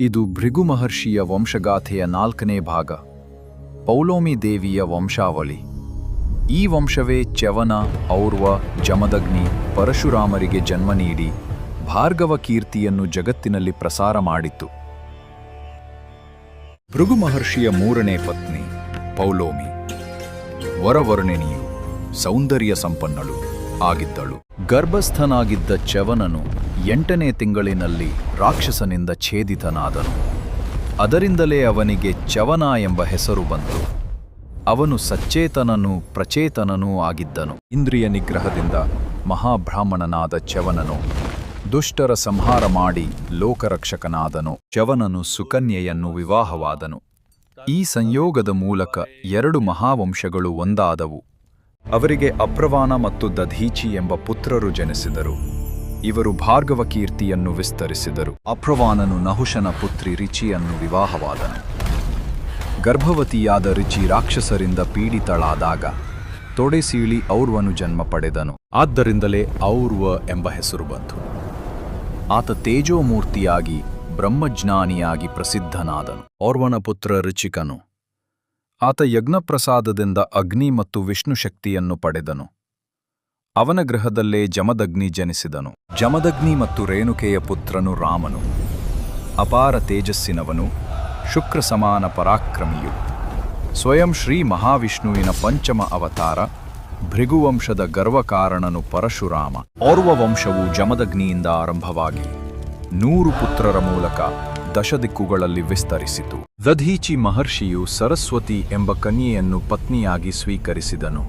ಇದು ಭೃಗು ಮಹರ್ಷಿಯ ವಂಶಗಾಥೆಯ ನಾಲ್ಕನೇ ಭಾಗ. ಪೌಲೋಮಿ ದೇವಿಯ ವಂಶಾವಳಿ. ಈ ವಂಶವೇ ಚ್ಯವನ, ಔರ್ವ, ಜಮದಗ್ನಿ, ಪರಶುರಾಮರಿಗೆ ಜನ್ಮ ನೀಡಿ ಭಾರ್ಗವ ಕೀರ್ತಿಯನ್ನು ಜಗತ್ತಿನಲ್ಲಿ ಪ್ರಸಾರ ಮಾಡಿತು ಭೃಗು ಮಹರ್ಷಿಯ ಮೂರನೇ ಪತ್ನಿ, ಪೌಲೋಮಿ. ವರವರ್ಣಿನಿಯು, ಸೌಂದರ್ಯ ಸಂಪನ್ನಳು. ಆಗಿದ್ದಳು. ಗರ್ಭಸ್ಥನಾಗಿದ್ದ ಚವನನು ಎಂಟನೇ ತಿಂಗಳಿನಲ್ಲಿ ರಾಕ್ಷಸನಿಂದ ಛೇದಿತನಾದನು. ಅದರಿಂದಲೇ ಅವನಿಗೆ ಚವನ ಎಂಬ ಹೆಸರು ಬಂತು. ಅವನು ಸಚ್ಚೇತನನೂ ಪ್ರಚೇತನನೂ ಆಗಿದ್ದನು. ಇಂದ್ರಿಯ ನಿಗ್ರಹದಿಂದ ಮಹಾಬ್ರಾಹ್ಮಣನಾದ ಚವನನು ದುಷ್ಟರ ಸಂಹಾರ ಮಾಡಿ ಲೋಕರಕ್ಷಕನಾದನು. ಚವನನು ಸುಕನ್ಯೆಯನ್ನು ವಿವಾಹವಾದನು. ಈ ಸಂಯೋಗದ ಮೂಲಕ ಎರಡು ಮಹಾವಂಶಗಳು ಒಂದಾದವು. ಅವರಿಗೆ ಅಪ್ರವಾನ ಮತ್ತು ದಧೀಚಿ ಎಂಬ ಪುತ್ರರು ಜನಿಸಿದರು. ಇವರು ಭಾರ್ಗವ ಕೀರ್ತಿಯನ್ನು ವಿಸ್ತರಿಸಿದರು. ಅಪ್ರವಾನನು ನಹುಶನ ಪುತ್ರಿ ರಿಚಿಯನ್ನು ವಿವಾಹವಾದನು. ಗರ್ಭವತಿಯಾದ ರಿಚಿ ರಾಕ್ಷಸರಿಂದ ಪೀಡಿತಳಾದಾಗ ತೊಡೆಸೀಳಿ ಔರ್ವನು ಜನ್ಮ ಪಡೆದನು. ಆದ್ದರಿಂದಲೇ ಔರ್ವ ಎಂಬ ಹೆಸರು ಬಂತು. ಆತ ತೇಜೋಮೂರ್ತಿಯಾಗಿ ಬ್ರಹ್ಮಜ್ಞಾನಿಯಾಗಿ ಪ್ರಸಿದ್ಧನಾದನು. ಔರ್ವನ ಪುತ್ರ ಋಚಿಕನು ಆತ ಯಜ್ಞಪ್ರಸಾದದಿಂದ ಅಗ್ನಿ ಮತ್ತು ವಿಷ್ಣು ಶಕ್ತಿಯನ್ನು ಪಡೆದನು. ಅವನ ಗೃಹದಲ್ಲೇ ಜಮದಗ್ನಿ ಜನಿಸಿದನು. ಜಮದಗ್ನಿ ಮತ್ತು ರೇಣುಕೆಯ ಪುತ್ರನು ರಾಮನು. ಅಪಾರ ತೇಜಸ್ಸಿನವನು, ಶುಕ್ರ ಸಮಾನ ಪರಾಕ್ರಮಿಯು. ಸ್ವಯಂ ಶ್ರೀ ಮಹಾವಿಷ್ಣುವಿನ ಪಂಚಮ ಅವತಾರ, ಭೃಗುವಂಶದ ಗರ್ವಕಾರಣನು ಪರಶುರಾಮ. ಓರ್ವ ವಂಶವು ಜಮದಗ್ನಿಯಿಂದ ಆರಂಭವಾಗಿ ನೂರು ಪುತ್ರರ ಮೂಲಕ ದಶದಿಕ್ಕುಗಳಲ್ಲಿ ವಿಸ್ತರಿಸಿತು. ದಧೀಚಿ ಮಹರ್ಷಿಯು ಸರಸ್ವತಿ ಎಂಬ ಕನ್ಯೆಯನ್ನು ಪತ್ನಿಯಾಗಿ ಸ್ವೀಕರಿಸಿದನು.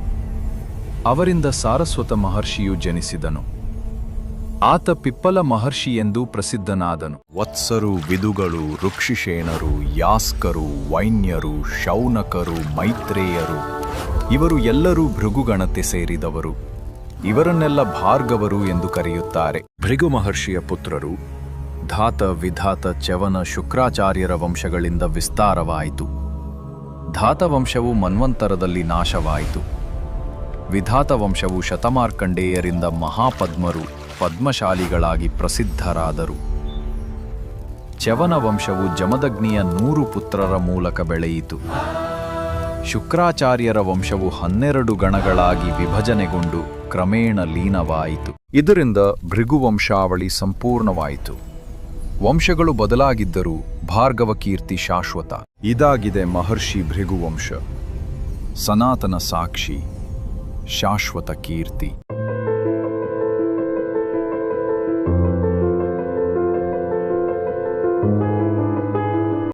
ಅವರಿಂದ ಸಾರಸ್ವತ ಮಹರ್ಷಿಯು ಜನಿಸಿದನು. ಆತ ಪಿಪ್ಪಲ ಮಹರ್ಷಿ ಎಂದು ಪ್ರಸಿದ್ಧನಾದನು. ವತ್ಸರು ವಿದುಗಳು ಋಕ್ಷಿಷೇಣರು ಯಾಸ್ಕರು ವೈನ್ಯರು ಶೌನಕರು ಮೈತ್ರೇಯರು ಇವರು ಎಲ್ಲರೂ ಭೃಗುಗಣತೆ ಸೇರಿದವರು. ಇವರನ್ನೆಲ್ಲ ಭಾರ್ಗವರು ಎಂದು ಕರೆಯುತ್ತಾರೆ. ಭೃಗು ಮಹರ್ಷಿಯ ಪುತ್ರರು ಧಾತ ವಿಧಾತ ಚವನ ಶುಕ್ರಾಚಾರ್ಯರ ವಂಶಗಳಿಂದ ವಿಸ್ತಾರವಾಯಿತು. ಧಾತ ವಂಶವು ಮನ್ವಂತರದಲ್ಲಿ ನಾಶವಾಯಿತು. ವಿಧಾತ ವಂಶವು ಶತಮಾರ್ಕಂಡೇಯರಿಂದ ಮಹಾಪದ್ಮರು ಪದ್ಮಶಾಲಿಗಳಾಗಿ ಪ್ರಸಿದ್ಧರಾದರು. ಚವನ ವಂಶವು ಜಮದಗ್ನಿಯ ನೂರು ಪುತ್ರರ ಮೂಲಕ ಬೆಳೆಯಿತು. ಶುಕ್ರಾಚಾರ್ಯರ ವಂಶವು ಹನ್ನೆರಡು ಗಣಗಳಾಗಿ ವಿಭಜನೆಗೊಂಡು ಕ್ರಮೇಣ ಲೀನವಾಯಿತು. ಇದರಿಂದ ಭೃಗುವಂಶಾವಳಿ ಸಂಪೂರ್ಣವಾಯಿತು. ವಂಶಗಳು ಬದಲಾಗಿದ್ದರೂ ಭಾರ್ಗವ ಕೀರ್ತಿ ಶಾಶ್ವತ. ಇದಾಗಿದೆ ಮಹರ್ಷಿ ಭೃಗುವಂಶ ಸನಾತನ ಸಾಕ್ಷಿ ಶಾಶ್ವತ ಕೀರ್ತಿ.